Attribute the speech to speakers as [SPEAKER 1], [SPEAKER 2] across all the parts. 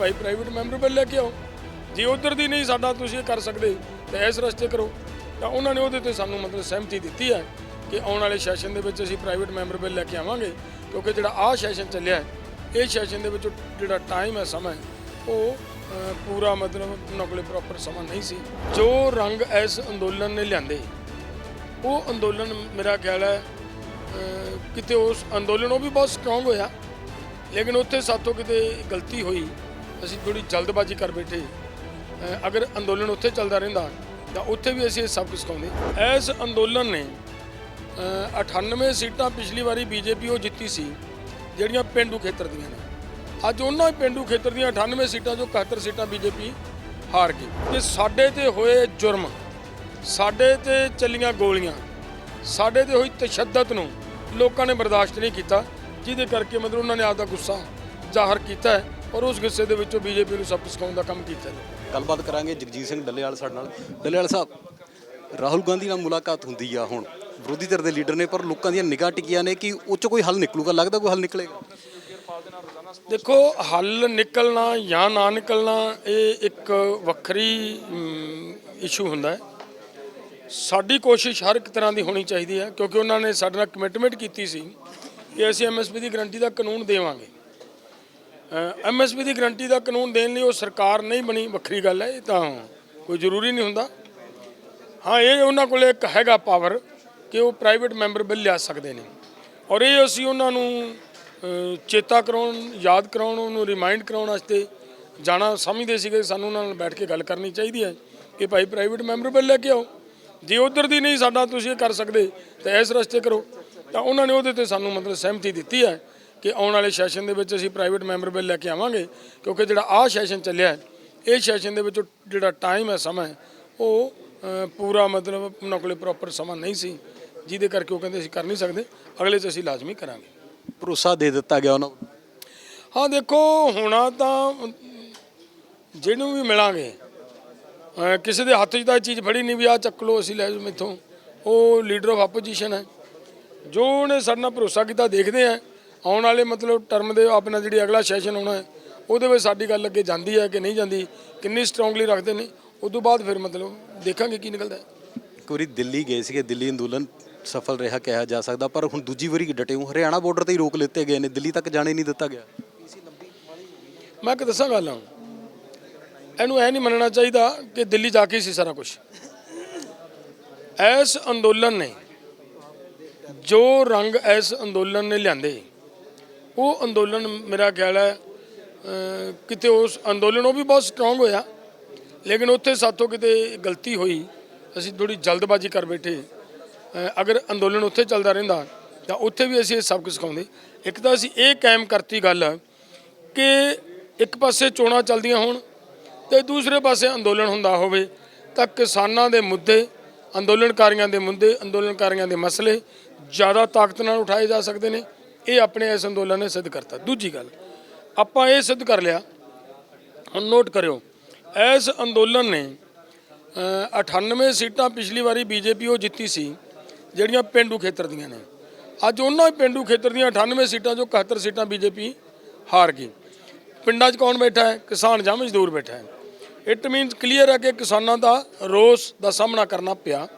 [SPEAKER 1] ਭਾਈ private member bill ਲੈ ਕੇ ਆਓ। ਜੇ ਉਧਰ ਦੀ ਨਹੀਂ ਸਾਡਾ ਤੁਸੀਂ ਕਰ ਸਕਦੇ ਤਾਂ ਇਸ ਰਸਤੇ ਕਰੋ। ਤਾਂ ਉਹਨਾਂ ਨੇ ਉਹਦੇ ਤੇ ਸਾਨੂੰ ਮਤਲਬ ਸਹਿਮਤੀ ਦਿੱਤੀ ਹੈ ਕਿ ਆਉਣ ਵਾਲੇ ਸੈਸ਼ਨ ਦੇ ਵਿੱਚ ਅਸੀਂ ਪ੍ਰਾਈਵੇਟ ਮੈਂਬਰ ਬਿੱਲ ਲੈ ਕੇ ਆਵਾਂਗੇ ਕਿਉਂਕਿ ਜਿਹੜਾ ਆਹ ਸੈਸ਼ਨ ਚੱਲਿਆ ਹੈ, ਇਹ ਸੈਸ਼ਨ ਦੇ ਵਿੱਚ ਜਿਹੜਾ ਟਾਈਮ ਹੈ ਸਮਾਂ ਉਹ ਪੂਰਾ ਮਤਲਬ ਉਹਨਾਂ ਕੋਲੇ ਪ੍ਰੋਪਰ ਸਮਾਂ ਨਹੀਂ ਸੀ। ਜੋ ਰੰਗ ਇਸ ਅੰਦੋਲਨ ਨੇ ਲਿਆਂਦੇ ਉਹ ਅੰਦੋਲਨ ਮੇਰਾ ਖਿਆਲ ਹੈ ਕਿਤੇ ਉਸ ਅੰਦੋਲਨ ਉਹ ਵੀ ਬਹੁਤ ਸਟਰੋਂਗ ਹੋਇਆ ਲੇਕਿਨ ਉੱਥੇ ਸਾਥੋਂ ਕਿਤੇ ਗਲਤੀ ਹੋਈ। ਅਸੀਂ ਥੋੜੀ ਜਲਦਬਾਜ਼ੀ ਕਰ ਬੈਠੇ। ਅਗਰ ਅੰਦੋਲਨ ਉੱਥੇ ਚੱਲਦਾ ਰਹਿੰਦਾ ਤਾਂ ਉੱਥੇ ਵੀ ਅਸੀਂ ਇਹ ਸਭ ਕੁਝ ਕਹਾਉਂਦੇ ਇਸ ਅੰਦੋਲਨ ਨੇ ਅ, 98 ਸੀਟਾਂ ਪਿਛਲੀ ਵਾਰੀ ਬੀਜੇਪੀ ਉਹ ਜਿੱਤੀ ਸੀ ਜਿਹੜੀਆਂ ਪਿੰਡੂ ਖੇਤਰ ਦੀਆਂ ਨੇ। ਅੱਜ ਉਹਨਾਂ ਹੀ ਪਿੰਡੂ ਖੇਤਰ ਦੀਆਂ 98 ਸੀਟਾਂ ਚੋਂ 71 ਸੀਟਾਂ ਬੀਜੇਪੀ ਹਾਰ ਗਈ। ਤੇ ਸਾਡੇ ਤੇ ਹੋਏ ਜੁਰਮ ਸਾਡੇ ਤੇ ਚੱਲੀਆਂ ਗੋਲੀਆਂ ਸਾਡੇ ਤੇ ਹੋਈ ਤਸ਼ੱਦਦ ਨੂੰ ਲੋਕਾਂ ਨੇ ਬਰਦਾਸ਼ਤ ਨਹੀਂ ਕੀਤਾ ਜਿਹਦੇ ਕਰਕੇ ਮਤਲਬ ਉਹਨਾਂ ਨੇ ਆਪਦਾ ਗੁੱਸਾ ਜ਼ਾਹਰ ਕੀਤਾ ਹੈ। ਔਰ ਉਸ ਗੁੱਸੇ ਦੇ ਵਿੱਚੋਂ ਬੀਜੇਪੀ ਨੂੰ ਸਬਕ ਸਿਖਾਉਣ ਦਾ ਕੰਮ ਕੀਤਾ ਹੈ
[SPEAKER 2] ਗੱਲਬਾਤ ਕਰਾਂਗੇ ਜਗਜੀਤ ਸਿੰਘ ਡੱਲੇਵਾਲ ਸਾਡੇ ਨਾਲ। ਡੱਲੇਵਾਲ ਸਾਹਿਬ ਰਾਹੁਲ ਗਾਂਧੀ ਨਾਲ ਮੁਲਾਕਾਤ ਹੁੰਦੀ ਆ ਹੁਣ। ਵਿਰੋਧੀ ਧਿਰ ਦੇ ਲੀਡਰ ਨੇ ਪਰ ਲੋਕਾਂ ਦੀਆਂ ਨਿਗਾਹ ਟਿਕੀਆਂ ਨੇ ਕਿ ਉਹ 'ਚ ਕੋਈ ਹੱਲ ਨਿਕਲੂਗਾ? ਲੱਗਦਾ ਕੋਈ ਹੱਲ ਨਿਕਲੇਗਾ?
[SPEAKER 1] ਦੇਖੋ ਹੱਲ ਨਿਕਲਣਾ ਜਾਂ ਨਾ ਨਿਕਲਣਾ ਇਹ ਇੱਕ ਵੱਖਰੀ ਇਸ਼ੂ ਹੁੰਦਾ ਹੈ। ਸਾਡੀ ਕੋਸ਼ਿਸ਼ ਹਰ ਇੱਕ ਤਰ੍ਹਾਂ ਦੀ ਹੋਣੀ ਚਾਹੀਦੀ ਹੈ ਕਿਉਂਕਿ ਉਹਨਾਂ ਨੇ ਸਾਡੇ ਨਾਲ ਕਮਿਟਮੈਂਟ ਕੀਤੀ ਸੀ ਕਿ ਅਸੀਂ ਐਮਐਸਪੀ ਦੀ ਗਰੰਟੀ ਦਾ ਕਾਨੂੰਨ ਦੇਵਾਂਗੇ। ਐਮਐਸਪੀ ਦੀ ਗਰੰਟੀ ਦਾ ਕਾਨੂੰਨ ਦੇਣ ਲਈ ਉਹ ਸਰਕਾਰ ਨਹੀਂ ਬਣੀ, ਵੱਖਰੀ ਗੱਲ ਹੈ, ਇਹ ਤਾਂ ਕੋਈ ਜ਼ਰੂਰੀ ਨਹੀਂ ਹੁੰਦਾ। ਹਾਂ, ਇਹ ਉਹਨਾਂ ਕੋਲ ਇੱਕ ਹੈਗਾ ਪਾਵਰ ਕਿ ਉਹ ਪ੍ਰਾਈਵੇਟ ਮੈਂਬਰ ਬਿੱਲ ਲਿਆ ਸਕਦੇ ਨੇ। ਔਰ ਇਹ ਅਸੀਂ ਉਹਨਾਂ ਨੂੰ ਚੇਤਾ ਕਰਾਉਣ, ਯਾਦ ਕਰਾਉਣ, ਉਹਨੂੰ ਰਿਮਾਈਂਡ ਕਰਾਉਣ ਵਾਸਤੇ ਜਾਣਾ ਸਮਝਦੇ ਸੀਗੇ, ਸਾਨੂੰ ਉਹਨਾਂ ਨਾਲ ਬੈਠ ਕੇ ਗੱਲ ਕਰਨੀ ਚਾਹੀਦੀ ਹੈ ਕਿ ਭਾਈ ਪ੍ਰਾਈਵੇਟ ਮੈਂਬਰ ਬਿੱਲ ਲੈ ਕੇ ਆਓ। ਜੇ ਉਧਰ ਦੀ ਨਹੀਂ, ਸਾਡਾ ਤੁਸੀਂ ਇਹ ਕਰ ਸਕਦੇ, ਤਾਂ ਇਸ ਰਸਤੇ ਕਰੋ। ਤਾਂ ਉਹਨਾਂ ਨੇ ਉਹਦੇ ਤੇ ਸਾਨੂੰ ਮਤਲਬ ਸਹਿਮਤੀ ਦਿੱਤੀ ਹੈ। ਕਿ ਆਉਣ ਵਾਲੇ ਸੈਸ਼ਨ ਦੇ ਵਿੱਚ ਅਸੀਂ ਪ੍ਰਾਈਵੇਟ ਮੈਂਬਰ ਬਿੱਲ ਲੈ ਕੇ ਆਵਾਂਗੇ ਕਿਉਂਕਿ ਜਿਹੜਾ ਆਹ ਸੈਸ਼ਨ ਚੱਲਿਆ ਇਹ ਸੈਸ਼ਨ ਦੇ ਵਿੱਚ ਜਿਹੜਾ ਟਾਈਮ ਹੈ ਸਮਾਂ ਉਹ ਪੂਰਾ ਮਤਲਬ ਉਹਨਾਂ ਕੋਲੇ ਪ੍ਰੋਪਰ ਸਮਾਂ ਨਹੀਂ ਸੀ ਜਿਹਦੇ ਕਰਕੇ ਉਹ ਕਹਿੰਦੇ ਅਸੀਂ ਕਰ ਨਹੀਂ ਸਕਦੇ ਅਗਲੇ 'ਚ ਅਸੀਂ ਲਾਜ਼ਮੀ ਕਰਾਂਗੇ।
[SPEAKER 2] ਭਰੋਸਾ ਦੇ ਦਿੱਤਾ ਗਿਆ ਉਹਨਾਂ
[SPEAKER 1] ਹਾਂ ਦੇਖੋ ਹੋਣਾ ਤਾਂ ਜਿਹਨੂੰ ਵੀ ਮਿਲਾਂਗੇ ਕਿਸੇ ਦੇ ਹੱਥ 'ਚ ਤਾਂ ਇਹ ਚੀਜ਼ ਫੜੀ ਨਹੀਂ ਵੀ ਆ ਚੱਕ ਲਓ ਅਸੀਂ ਲੈ ਜਾਓ ਮੈਥੋਂ। ਉਹ ਲੀਡਰ ਆਫ ਆਪੋਜੀਸ਼ਨ ਹੈ। ਜੋ ਉਹਨੇ ਸਾਡੇ ਨਾਲ ਭਰੋਸਾ ਕੀਤਾ ਦੇਖਦੇ ਆ ਆਉਣ ਵਾਲੇ ਮਤਲਬ ਟਰਮ ਦੇ ਆਪਣਾ ਜਿਹੜੀ ਅਗਲਾ ਸੈਸ਼ਨ ਆਉਣਾ ਹੈ ਉਹਦੇ ਵਿੱਚ ਸਾਡੀ ਗੱਲ ਅੱਗੇ ਜਾਂਦੀ ਹੈ ਕਿ ਨਹੀਂ ਜਾਂਦੀ ਕਿੰਨੀ ਸਟਰੋਂਗਲੀ ਰੱਖਦੇ ਨੇ ਉਸ ਤੋਂ ਬਾਅਦ ਫਿਰ ਮਤਲਬ ਦੇਖਾਂਗੇ ਕੀ ਨਿਕਲਦਾ ਹੈ।
[SPEAKER 2] ਇੱਕ ਵਾਰੀ ਦਿੱਲੀ ਗਏ ਸੀਗੇ ਦਿੱਲੀ ਅੰਦੋਲਨ ਸਫਲ ਰਿਹਾ ਕਿਹਾ ਜਾ ਸਕਦਾ ਪਰ ਹੁਣ ਦੂਜੀ ਵਾਰੀ ਡਟੇ ਹੋ ਹਰਿਆਣਾ ਬਾਰਡਰ ਤੇ ਹੀ ਰੋਕ ਲਿੱਤੇ ਗਏ ਨੇ ਦਿੱਲੀ ਤੱਕ ਜਾਣੇ ਨਹੀਂ ਦਿੱਤਾ ਗਿਆ।
[SPEAKER 1] ਮੈਂ ਕਿ ਦੱਸਾਂ ਗੱਲ ਇਹਨੂੰ ਇਹ ਨਹੀਂ ਮੰਨਣਾ ਚਾਹੀਦਾ ਕਿ ਦਿੱਲੀ ਜਾ ਕੇ ਸੀ ਸਾਰਾ ਕੁਝ ਇਸ ਅੰਦੋਲਨ ਨੇ ਜੋ ਰੰਗ ਇਸ ਅੰਦੋਲਨ ਨੇ ਲਿਆਂਦੇ ਉਹ ਅੰਦੋਲਨ ਮੇਰਾ ਖਿਆਲ ਹੈ ਕਿਤੇ ਉਸ ਅੰਦੋਲਨ ਉਹ ਵੀ ਬਹੁਤ ਸਟਰੋਂਗ ਹੋਇਆ, ਲੇਕਿਨ ਉੱਥੇ ਸਾਥੋਂ ਕਿਤੇ ਗਲਤੀ ਹੋਈ। ਅਸੀਂ ਥੋੜੀ ਜਲਦਬਾਜ਼ੀ ਕਰ ਬੈਠੇ। ਅਗਰ ਅੰਦੋਲਨ ਉੱਥੇ ਚੱਲਦਾ ਰਹਿੰਦਾ, ਤਾਂ ਉੱਥੇ ਵੀ ਅਸੀਂ ਇਹ ਸਭ ਕੁਝ ਸਿਖਾਉਂਦੇ। ਇੱਕ ਤਾਂ ਅਸੀਂ ਇਹ ਕਾਇਮ ਕਰਤੀ ਗੱਲ ਕਿ ਇੱਕ ਪਾਸੇ ਚੋਣਾਂ ਚੱਲਦੀਆਂ ਹੋਣ ਤੇ ਦੂਸਰੇ ਪਾਸੇ ਅੰਦੋਲਨ ਹੁੰਦਾ ਹੋਵੇ, ਤਾਂ ਕਿਸਾਨਾਂ ਦੇ ਮੁੱਦੇ, ਅੰਦੋਲਨਕਾਰੀਆਂ ਦੇ ਮੁੱਦੇ, ਅੰਦੋਲਨਕਾਰੀਆਂ ਦੇ ਮਸਲੇ ਜ਼ਿਆਦਾ ਤਾਕਤ ਨਾਲ ਉਠਾਏ ਜਾ ਸਕਦੇ ਨੇ। ਇਹ ਆਪਣੇ ਇਸ ਅੰਦੋਲਨ ਨੇ ਸਿੱਧ ਕਰਤਾ। ਦੂਜੀ ਗੱਲ ਆਪਾਂ ਇਹ ਸਿੱਧ ਕਰ ਲਿਆ। ਹੁਣ ਨੋਟ ਕਰਿਓ ਇਸ ਅੰਦੋਲਨ ਨੇ ਅ, 98 ਸੀਟਾਂ ਪਿਛਲੀ ਵਾਰੀ ਬੀਜੇਪੀ ਉਹ ਜਿੱਤੀ ਸੀ ਜਿਹੜੀਆਂ ਪਿੰਡੂ ਖੇਤਰ ਦੀਆਂ ਨੇ। ਅੱਜ ਉਹਨਾਂ ਹੀ ਪਿੰਡੂ ਖੇਤਰ ਦੀਆਂ 98 ਸੀਟਾਂ ਚੋਂ 71 ਸੀਟਾਂ ਬੀਜੇਪੀ ਹਾਰ ਗਈ। ਪਿੰਡਾਂ 'ਚ ਕੌਣ ਬੈਠਾ ਹੈ? ਕਿਸਾਨ ਜਾਂ ਮਜ਼ਦੂਰ ਬੈਠਾ ਹੈ। ਇਟ ਮੀਨਸ ਕਲੀਅਰ ਹੈ ਕਿ ਕਿਸਾਨਾਂ ਦਾ ਰੋਸ ਦਾ ਸਾਹਮਣਾ ਕਰਨਾ ਪਿਆ।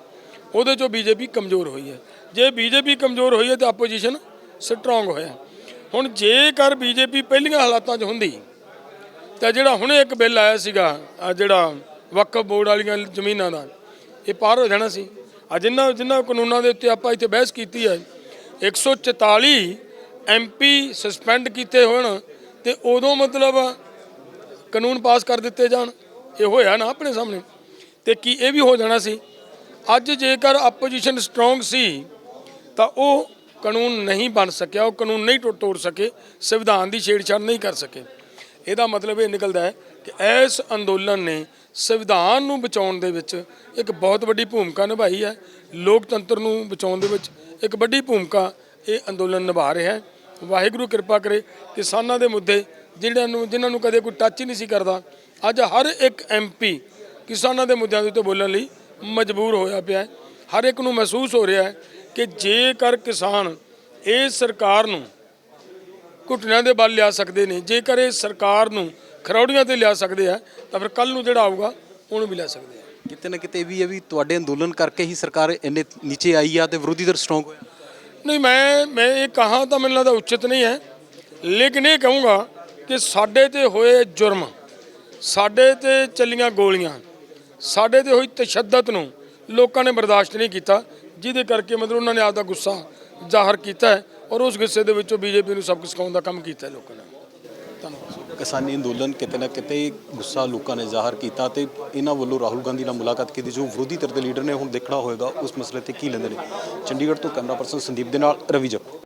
[SPEAKER 1] ਉਹਦੇ 'ਚੋਂ ਬੀਜੇਪੀ ਕਮਜ਼ੋਰ ਹੋਈ ਹੈ। ਜੇ ਬੀਜੇਪੀ ਕਮਜ਼ੋਰ ਹੋਈ ਹੈ ਤਾਂ ਆਪੋਜੀਸ਼ਨ ਸਟਰੋਂਗ ਹੋਇਆ। ਹੁਣ ਜੇਕਰ ਬੀਜੇਪੀ ਪਹਿਲੀਆਂ ਹਾਲਾਤਾਂ 'ਚ ਹੁੰਦੀ, ਤਾਂ ਜਿਹੜਾ ਹੁਣੇ ਇੱਕ ਬਿੱਲ ਆਇਆ ਸੀਗਾ, ਆ ਜਿਹੜਾ ਵਕਫ ਬੋਰਡ ਵਾਲੀਆਂ ਜ਼ਮੀਨਾਂ ਦਾ, ਇਹ ਪਾਰ ਹੋ ਜਾਣਾ ਸੀ। ਆ ਜਿੰਨਾ ਜਿੰਨਾ ਕਾਨੂੰਨਾਂ ਦੇ ਉੱਤੇ ਆਪਾਂ ਇੱਥੇ ਬਹਿਸ ਕੀਤੀ ਹੈ 144 ਐਮਪੀ ਸਸਪੈਂਡ ਕੀਤੇ ਹੋਣ ਤੇ ਉਦੋਂ ਮਤਲਬ ਕਾਨੂੰਨ ਪਾਸ ਕਰ ਦਿੱਤੇ ਜਾਣ। ਇਹ ਹੋਇਆ ਨਾ ਆਪਣੇ ਸਾਹਮਣੇ। ਤੇ ਕੀ ਇਹ ਵੀ ਹੋ ਜਾਣਾ ਸੀ? ਅੱਜ ਜੇਕਰ ਆਪੋਜੀਸ਼ਨ ਸਟਰੋਂਗ ਸੀ, ਤਾਂ ਉਹ ਕਾਨੂੰਨ ਨਹੀਂ ਬਣ ਸਕਿਆ, ਉਹ ਕਾਨੂੰਨ ਨਹੀਂ ਟੋ- ਤੋੜ ਸਕੇ, ਸੰਵਿਧਾਨ ਦੀ ਛੇੜਛਾੜ ਨਹੀਂ ਕਰ ਸਕੇ। ਇਹਦਾ ਮਤਲਬ ਇਹ ਨਿਕਲਦਾ ਹੈ ਕਿ ਇਸ ਅੰਦੋਲਨ ਨੇ ਸੰਵਿਧਾਨ ਨੂੰ ਬਚਾਉਣ ਦੇ ਵਿੱਚ ਇੱਕ ਬਹੁਤ ਵੱਡੀ ਭੂਮਿਕਾ ਨਿਭਾਈ ਹੈ। ਲੋਕਤੰਤਰ ਨੂੰ ਬਚਾਉਣ ਦੇ ਵਿੱਚ ਇੱਕ ਵੱਡੀ ਭੂਮਿਕਾ ਇਹ ਅੰਦੋਲਨ ਨਿਭਾ ਰਿਹਾ ਹੈ। ਵਾਹਿਗੁਰੂ ਕਿਰਪਾ ਕਰੇ ਕਿਸਾਨਾਂ ਦੇ ਮੁੱਦੇ ਜਿਹੜਿਆਂ ਨੂੰ ਜਿਨ੍ਹਾਂ ਨੂੰ ਕਦੇ ਕੋਈ ਟੱਚ ਹੀ ਨਹੀਂ ਸੀ ਕਰਦਾ, ਅੱਜ ਹਰ ਇੱਕ ਐਮਪੀ ਕਿਸਾਨਾਂ ਦੇ ਮੁੱਦਿਆਂ ਦੇ ਉੱਤੇ ਬੋਲਣ ਲਈ ਮਜਬੂਰ ਹੋਇਆ ਪਿਆ ਹਰ ਇੱਕ ਨੂੰ ਮਹਿਸੂਸ ਹੋ ਰਿਹਾ ਹੈ ਕਿ ਜੇਕਰ ਕਿਸਾਨ ਇਸ ਸਰਕਾਰ ਨੂੰ ਘੁਟਨਿਆਂ ਦੇ ਬਲ ਲਿਆ ਸਕਦੇ ਨੇ ਜੇਕਰ ਇਹ ਸਰਕਾਰ ਨੂੰ ਖਰੌੜੀਆਂ ਤੇ ਲਿਆ ਸਕਦੇ ਆ ਤਾਂ ਫਿਰ ਕੱਲ ਨੂੰ ਜਿਹੜਾ ਆਊਗਾ ਉਹਨੂੰ ਵੀ ਲੈ ਸਕਦੇ ਆ।
[SPEAKER 2] ਕਿਤੇ ਨਾ ਕਿਤੇ ਇਹ ਵੀ ਹੈ ਵੀ ਤੁਹਾਡੇ ਅੰਦੋਲਨ ਕਰਕੇ ਹੀ ਸਰਕਾਰ ਇੰਨੇ ਨੀਚੇ ਆਈ ਆ ਤੇ ਵਿਰੋਧੀ ਧਿਰ ਸਟਰੋਂਗ ਹੋਇਆ।
[SPEAKER 1] ਨਹੀਂ ਮੈਂ ਮੈਂ ਇਹ ਕਹਾ ਤਾਂ ਮੈਨੂੰ ਲੱਗਦਾ ਉਚਿਤ ਨਹੀਂ ਹੈ ਲੇਕਿਨ ਇਹ ਕਹੂੰਗਾ ਕਿ ਸਾਡੇ ਤੇ ਹੋਏ ਜੁਰਮ ਸਾਡੇ ਤੇ ਚੱਲੀਆਂ ਗੋਲੀਆਂ ਸਾਡੇ ਤੇ ਹੋਈ ਤਸ਼ੱਦਦ ਨੂੰ ਲੋਕਾਂ ਨੇ ਬਰਦਾਸ਼ਤ ਨਹੀਂ ਕੀਤਾ। ਜਿਹਦੇ ਕਰਕੇ ਮਤਲਬ ਉਹਨਾਂ ਨੇ ਆਪਦਾ ਗੁੱਸਾ ਜ਼ਾਹਰ ਕੀਤਾ ਹੈ ਔਰ ਉਸ ਗੁੱਸੇ ਦੇ ਵਿੱਚੋਂ ਬੀਜੇਪੀ ਨੂੰ ਸਬਕ ਸਿਖਾਉਣ ਦਾ ਕੰਮ ਕੀਤਾ ਹੈ ਲੋਕਾਂ ਨੇ। ਧੰਨਵਾਦ।
[SPEAKER 2] ਕਿਸਾਨੀ ਅੰਦੋਲਨ ਕਿਤੇ ਨਾ ਕਿਤੇ ਗੁੱਸਾ ਲੋਕਾਂ ਨੇ ਜ਼ਾਹਰ ਕੀਤਾ ਤੇ ਇਹਨਾਂ ਵੱਲੋਂ ਰਾਹੁਲ ਗਾਂਧੀ ਨਾਲ ਮੁਲਾਕਾਤ ਕੀਤੀ, ਜੋ ਵਿਰੋਧੀ ਧਿਰ ਦੇ ਲੀਡਰ ਨੇ ਹੁਣ ਦੇਖਣਾ ਹੋਏਗਾ ਉਸ ਮਸਲੇ ਤੇ ਕੀ ਲੈਂਦੇ ਨੇ। ਚੰਡੀਗੜ੍ਹ ਤੋਂ ਕੈਮਰਾ ਪਰਸਨ ਸੰਦੀਪ ਦੇ ਨਾਲ ਰਵੀ ਜੱਪੂ।